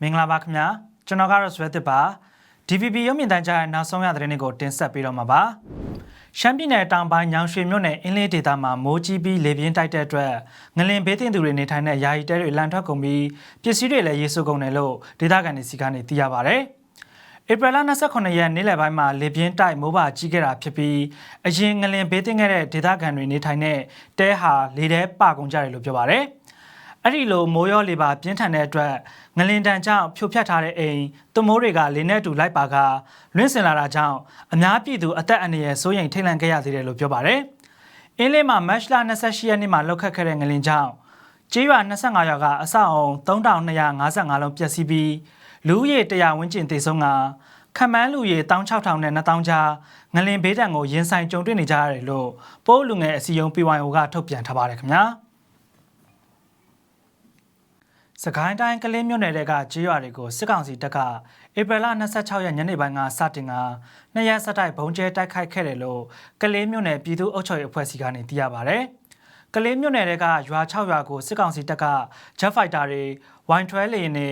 မင်္ဂလာပါခင်ဗျာကျွန်တော်ကတော့ဆွဲသစ်ပါ DVB ရုပ်မြင်သံကြားရဲ့နောက်ဆုံးရသတင်းတွေကိုတင်ဆက်ပေးတော့မှာပါရှမ်းပြည်နယ်တောင်ပိုင်းညောင်ရွှေမြို့နယ်အင်းလေးဒေသမှာမိုးကြီးပြီးလေပြင်းတိုက်တဲ့အတွက်ငလင်ဘေးတင်သူတွေနေထိုင်တဲ့ယာယီတဲတွေလန်ထွက်ကုန်ပြီးပစ္စည်းတွေလည်းရေးဆုပ်ကုန်တယ်လို့ဒေသခံတွေစီကနေသိရပါဗျ ဧပြီလ29ရက်နေ့လယ်ပိုင်းမှာလေပြင်းတိုက်မိုးပါကြီးခဲ့တာဖြစ်ပြီးအရင်ငလင်ဘေးတင်ခဲ့တဲ့ဒေသခံတွေနေထိုင်တဲ့တဲဟာလေထဲပကုန်ကြတယ်လို့ပြောပါဗျ။အဲ့ဒီလိုမိုးရောလေပါပြင်းထန်တဲ့အတွက်ငလင်တန်ကြောင့်ဖြိုဖျက်ထားတဲ့အိမ်သွမိုးတွေကလေနဲ့တူလိုက်ပါကလွင့်စင်လာတာကြောင့်အများပြည်သူအသက်အန္တရာယ်စိုးရိမ်ထိတ်လန့်ခဲ့ရသေးတယ်လို့ပြောပါတယ်။အင်းလေးမှာမတ်လ28ရက်နေ့မှာလောက်ခတ်ခဲ့တဲ့ငလင်ကြောင့်ကျေးရွာ25ရွာကအဆောက်အုံ3255လုံးပျက်စီးပြီး လူဦးရေ100ဝန်းကျင်သေဆုံးကခမန်းလူရေ16000နဲ့2000ကြားငလင်ဘေးဒဏ်ကိုရင်ဆိုင်ကြုံတွေ့နေကြရတယ်လို့ပိုးလူငယ်အစည်းအရုံး PYO ကထုတ်ပြန်ထားပါတယ်ခင်ဗျာ။စကိုင်းတိုင်းကလေးမြို့နယ်ကကြေးရွာတွေကိုစစ်ကောင်စီတပ်ကဧပြီလ26ရက်ညနေပိုင်းကစတင်ကနှစ်ရက်ဆက်တိုက်ဘုံကျဲတိုက်ခိုက်ခဲ့တယ်လို့ကလေးမြို့နယ်ပြည်သူ့အုပ်ချုပ်ရေးအဖွဲ့စီကနေသိရပါဗျ။ကလေးမြို့နယ်ကရွာ6ရွာကိုစစ်ကောင်စီတပ်က Jet Fighter တွေ Y12 လေယာဉ်တွေ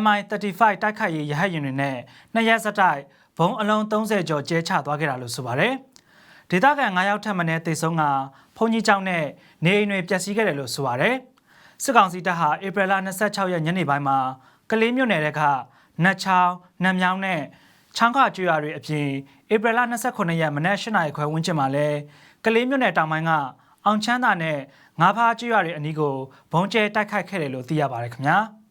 MI35 တိုက်ခိုက်ရေးရဟတ်ယာဉ်တွေနဲ့နှစ်ရက်ဆက်တိုက်ဘုံအလုံး30ကျော်ကျဲချသွားခဲ့တာလို့ဆိုပါတယ်။ဒေသခံ9ယောက်ထပ်မံတေဆုံးကဖုန်ကြီးကျောင်းနဲ့နေအိမ်တွေပျက်စီးခဲ့တယ်လို့ဆိုပါတယ်။စစ်ကောင်စီတပ်ဟာဧပြီလ26ရက်ညနေပိုင်းမှာကလေးမြို့နယ်ကနတ်ချောင်းနတ်မြောင်းနဲ့ချောင်းခကျွော်တွေအပြင်ဧပြီလ29ရက်မနက်၈နာရီခွဲဝန်းကျင်မှာလဲကလေးမြို့နယ်တောင်ပိုင်းကအောင်ချမ်းသာနဲ့ငါးဖားကျွော်တွေအနီးကိုဘုံကျဲတိုက်ခိုက်ခဲ့တယ်လို့သိရပါတယ်ခင်ဗျာ။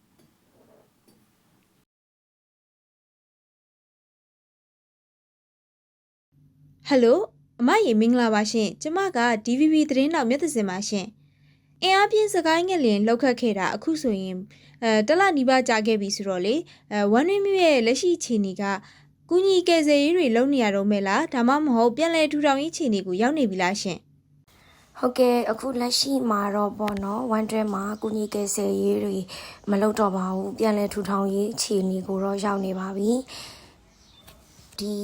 ဟယ်လိုအမရေမင်္ဂလာပါရှင်ကျမက DVB သတင်းတောက်မြတ်သစင်ပါရှင်အင်အားပြင်းစကိုင်းငလင်လောက်ခတ်ခဲ့တာအခုဆိုရင်အဲတလနီးပါးကြာခဲ့ပြီဆိုတော့လေအဲဝမ်နွေးမြို့ရဲ့လက်ရှိအခြေအနေကကူညီကယ်ဆယ်ရေးတွေလုပ်နေရတော့မဲ့လားဒါမှမဟုတ်ပြန်လည်ထူထောင်ရေးအခြေအနေကိုရောက်နေပြီလားရှင်ဟုတ်ကဲ့အခုလက်ရှိမှာတော့ပေါ့နော်ဝမ်တွဲမှာကုညီကယ်ဆယ်ရေးတွေမလုပ်တော့ပါဘူးပြန်လဲထူထောင်ရေးအခြေအနေကိုတော့ရောက်နေပါပြီ ဒီ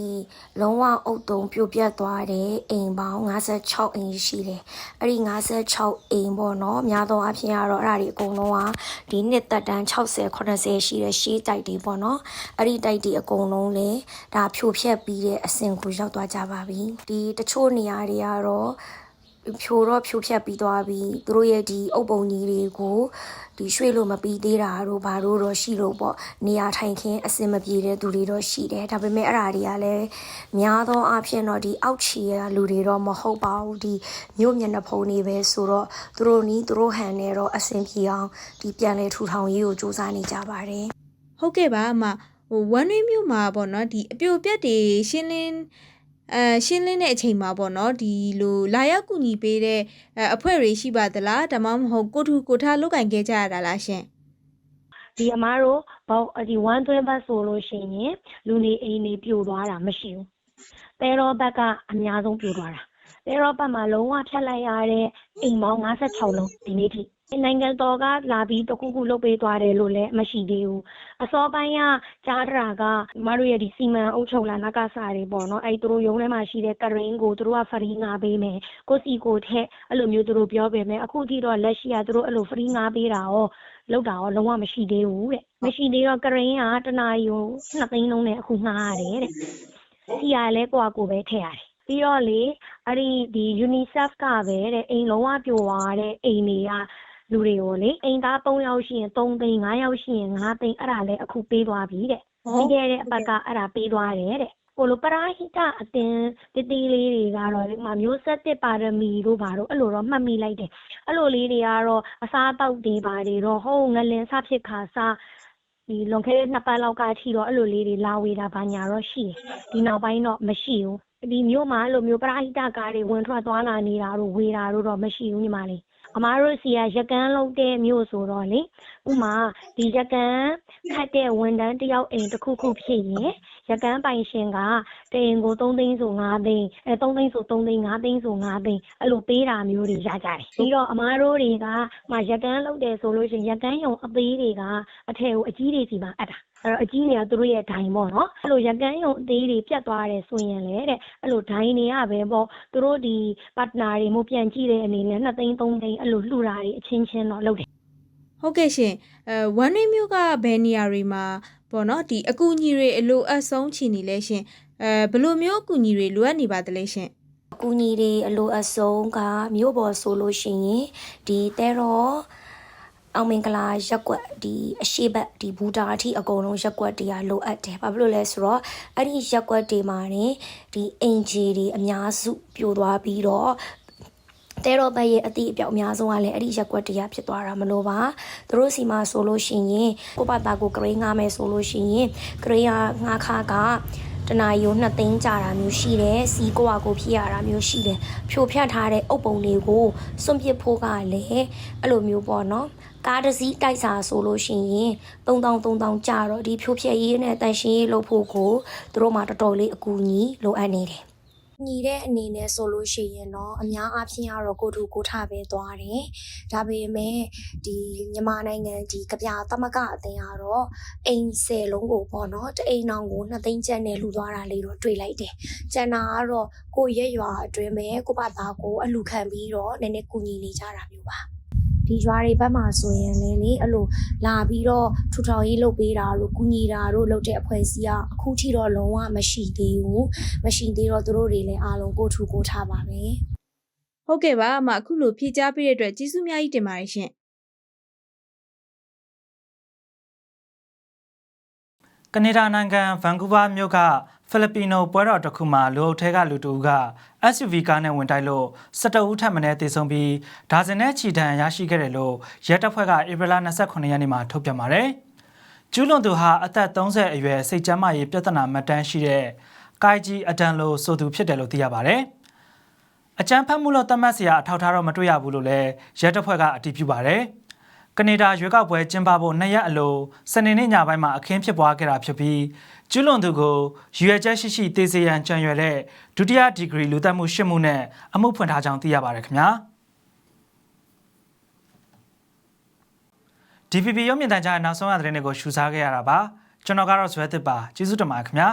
လုံးဝအုတ်တုံပြိုပြတ်သွားတဲ့အိမ်ပေါင်း56အိမ်ရှိတယ်အဲ့ဒီ56အိမ်ပေါ့နော်များသောအားဖြင့်ကတော့အဲ့ဒါတွေအကုန်လုံးကဒီနှစ်သက်တမ်း60 80ရှိတဲ့ရှေးတိုက်တွေပေါ့နော်အဲ့ဒီတိုက်တွေအကုန်လုံးလေဒါဖြိုဖျက်ပြီးတဲ့အဆင့်ကိုရောက်သွားကြပါပြီဒီတချို့နေရာတွေကတော့ ဖြိုတော့ဖြိုဖြတ်ပြီးသွားပြီးသူတို့ရဲ့ဒီအုပ်ပုံကြီးတွေကိုဒီရွှေ့လို့မပြီးသေးတာတို့ဘာတို့တော့ရှိလို့ပေါ့နေရာထိုင်ခင်းအစင်မပြေတဲ့သူတွေတော့ရှိတယ်ဒါပေမဲ့အဲ့ဒါတွေကလည်းများသောအားဖြင့်တော့ဒီအောက်ခြေရလူတွေတော့မဟုတ်ပါဘူးဒီမြို့မျက်နှာဖုံးတွေပဲဆိုတော့သူတို့နီးသူတို့ဟန်နဲ့တော့အဆင်ပြေအောင်ဒီပြန်လဲထူထောင်ရေးကိုစူးစမ်းနေကြပါတယ်ဟုတ်ကဲ့ပါအမဟိုဝမ်နွေးမြို့မှာပေါ့နော်ဒီအပြိုပြက်တွေရှင်းလင်း အဲရှင်းလင်းတဲ့အချိန်မှာပေါ့နော်ဒီလိုလာရောက်ကူညီပေးတဲ့အဲအဖွဲ့တွေရှိပါသလားဒါမှမဟုတ်ကိုထူကိုထားလုတ်ကင်ခဲ့ကြရတာလားရှင်ဒီအမားတို့ဘောက်ဒီဝမ်းသွင်းဘတ်ဆိုလို့ရှိရင်လူနေအိမ်နေပြိုသွားတာမရှိဘူး။တဲရောဘတ်ကအများဆုံးပြိုသွားတာ။တဲရောဘတ်မှာလုံးဝဖြတ်လိုက်ရတဲ့အိမ်ပေါင်း56လုံးဒီနေ့ထိ နိုင်ငံတော်ကလာပြီးတခုခုလုပ်ပေးသွားတယ်လို့လည်းမရှိသေးဘူး။အစောပိုင်းကကြားတရာကမတို့ရဲ့ဒီစီမံအုပ်ချုပ်လာနကစားတွေပေါ့နော်။အဲ့သူတို့ရုံးထဲမှာရှိတဲ့ကရင်ကိုသူတို့ကဖရီးငါပေးမယ်။ကိုစီကိုထက်အဲ့လိုမျိုးသူတို့ပြောပေမဲ့အခုထိတော့လက်ရှိကသူတို့အဲ့လိုဖရီးငါပေးတာရောလောက်တာရောလုံးဝမရှိသေးဘူးတဲ့မရှိသေးတော့ကရင်ကတနာရီကို2သိန်းလုံးနဲ့အခုငှားရတယ်တဲ့စီရလဲကိုကကိုပဲထည့်ရတယ်ပြီးတော့လေအဲ့ဒီဒီ UNICEF ကပဲတဲ့အိမ်လုံးဝပြိုသွားတဲ့အိမ်တွေက လူတွေကိုလေအိမ်သား3ယောက်ရှိရင်3သိန်း5ယောက်ရှိရင်5သိန်းအဲ့ဒါလည်းအခုပေးသွားပြီတဲ့ပြီးခဲ့တဲ့အပတ်ကအဲ့ဒါပေးသွားတယ်တဲ့ကိုလိုပရာဟိတအတင်းတတိလေးတွေကတော့ဒီမှာမျိုးဆက်တစ်ပါရမီတို့ဘာတို့အဲ့လိုတော့မှတ်မိလိုက်တယ်အဲ့လိုလေးတွေကတော့အစားအသောက်တွေပါတွေတော့ဟိုငလင်စဖြစ်ခါစားဒီလွန်ခဲ့တဲ့နှစ်ပတ်လောက်ကထီတော့အဲ့လိုလေးတွေလာဝေတာဘာညာတော့ရှိတယ်ဒီနောက်ပိုင်းတော့မရှိဘူး ဒီမျိုးမှာအဲ့လိုမျိုးပရာဟိတကားတွေဝင်ထွက်သွားလာနေတာတို့ဝေတာတို့တော့မရှိဘူးညီမလေးအမားတို့စီကရကန်းလုံးတဲ့မျိုးဆိုတော့လေဥမာဒီရကန်းခတ်တဲ့ဝန်တန်းတယောက်အိမ်တစ်ခုခုဖြစ်ရင်ရကန်းပိုင်ရှင်ကတအိမ်ကို3သိန်းဆို5သိန်းအဲ3သိန်းဆို3သိန်း5သိန်းဆို5သိန်းအဲ့လိုပေးတာမျိုးတွေရကြတယ်ပြီးတော့အမားတို့တွေကမှရကန်းလုံးတယ်ဆိုလို့ရှိရင်ရကန်းယုံအသေးတွေကအထည်ကိုအကြီးတွေစီမှာအပ်တာ အဲ့တော့အကြီးတွေကသူတို့ရဲ့ဒိုင်ပေါ့နော်အဲ့လိုရကန်းယုံအသေးတွေပြတ်သွားတယ်ဆိုရင်လေတဲ့အဲ့လိုဒိုင်တွေကပဲပေါ့သူတို့ဒီ partner တွေမို့ပြန်ကြည့်တဲ့အနေနဲ့2သိန်း3သိန်းအဲ့လိုလှူတာတွေအချင်းချင်းတော့လုပ်တယ်ဟုတ်ကဲ့ရှင်အဲဝမ်နွေမျိုးကဘယ်နေရာတွေမှာပေါ့နော်ဒီအကူအညီတွေအလိုအပ်ဆုံးချီနေလဲရှင်အဲဘယ်လိုမျိုးအကူအညီတွေလိုအပ်နေပါသလဲရှင်အကူညီတွေအလိုအဆုံးကမြို့ပေါ်ဆိုလို့ရှိရင်ဒီတဲတော့ အောင်မင်္ဂလာရက်ကွက်ဒီအရှိဘက်ဒီဘူတာအထိအကုန်လုံးရက်ကွက်တွေကလိုအပ်တယ်။ဘာဖြစ်လို့လဲဆိုတော့အဲ့ဒီရက်ကွက်တွေမှာနေဒီအင်ဂျီတွေအများစုပြိုသွားပြီးတော့တဲတော့ဘက်ရဲ့အတိအပြောက်အများဆုံးကလည်းအဲ့ဒီရက်ကွက်တရားဖြစ်သွားတာမလို့ပါသူတို့စီမှာဆိုလို့ရှိရင်ကိုယ့်ဘာသာကိုဂရိန်းငားမယ်ဆိုလို့ရှိရင်ဂရိန်းကငါးခါက တနာယိုနှစ်သိန်းကြာတာမျိုးရှိတယ်စီကိုကကိုဖြစ်ရတာမျိုးရှိတယ်ဖြိုဖြတ်ထားတဲ့အုပ်ပုံတွေကိုစွန့်ပစ်ဖို့ကလည်းအဲ့လိုမျိုးပေါ့နော်ကားတစ်စီးတိုက်စာဆိုလို့ရှိရင်3000 3000ကြာတော့ဒီဖြိုဖြက်ရေးနဲ့တန်ရှင်းရေးလုပ်ဖို့ကိုသူတို့မှတော်တော်လေးအကူအညီလိုအပ်နေတယ် ညီတဲ့အနေနဲ့ဆိုလို့ရှိရင်တော့အများအားဖြင့်ကတော့ကိုထူကိုထပဲသွားတယ်။ဒါပေမဲ့ဒီမြန်မာနိုင်ငံဒီကြပြသမဂအသင်းကတော့အိမ်ဆယ်လုံးကိုပေါ့နော်တအိမ်အောင်ကိုနှစ်သိန်းကျပ်နဲ့လှူသွားတာလေးတော့တွေ့လိုက်တယ်။ကျန်တာကတော့ကိုယ့်ရဲ့ရွာအတွင်းပဲကိုယ့်ဘာသာကိုအလှခံပြီးတော့နည်းနည်းကူညီနေကြတာမျိုးပါ။ ဒီရွာတွေဘက်မှာဆိုရင်လည်းလေအဲ့လိုလာပြီးတော့ထူထောင်ရေးလုပ်ပေးတာတို့ကူညီတာတို့လုပ်တဲ့အဖွဲ့အစည်းကအခုထိတော့လုံးဝမရှိသေးဘူး။မရှိသေးတော့သူတို့တွေလည်းအားလုံးကိုယ်ထူကိုယ်ထားပါပဲဟုတ်ကဲ့ပါအမအခုလိုဖြည့်ကြားပေးတဲ့အတွက်ကျေးဇူးအများကြီးတင်ပါတယ်ရှင် ကနေဒါနိုင်ငံဗန်ကူးဗားမြို့ကဖိလစ်ပီနိုပွဲတော်တစ်ခုမှာလူအုပ်ထဲကလူတူက SUV ကားနဲ့ဝင်တိုက်လို့17ဦးထပ်မံတည်ဆုံပြီးဒါဇင်နဲ့ချီတန်ရရှိခဲ့တယ်လို့ရဲတပ်ဖွဲ့ကဧပြီလ29ရက်နေ့မှာထုတ်ပြန်ပါတယ်။ကျူးလွန်သူဟာအသက်30အရွယ်စိတ်ကျန်းမာရေးပြဿနာမှတ်တမ်းရှိတဲ့ကိုင်ဂျီအဒန်လိုဆိုသူဖြစ်တယ်လို့သိရပါတယ်။အကြမ်းဖက်မှုလို့သတ်မှတ်စရာအထောက်အထားတော့မတွေ့ရဘူးလို့လည်းရဲတပ်ဖွဲ့ကအတည်ပြုပါတယ်။ ကနေဒါရွေးကောက်ပွဲကျင်းပဖို့နှစ်ရက်အလိုစနေနေ့ညပိုင်းမှာအခင်းဖြစ်ပွားခဲ့တာဖြစ်ပြီးကျူးလွန်သူကိုရွေချက်ရှိရှိတေးစေရန်ကြံရွယ်တဲ့ဒုတိယဒီဂရီလူသက်မှုရှစ်မှုနဲ့အမှုဖွင့်ထားကြောင်းသိရပါတယ်ခင်ဗျာ DPP ရုပ်မြင်သံကြားရဲ့နောက်ဆုံးရသတင်းတွေကိုရှုစားခဲ့ရတာပါကျွန်တော်ကတော့ဇွဲသစ်ပါကျေးဇူးတင်ပါတယ်ခင်ဗျာ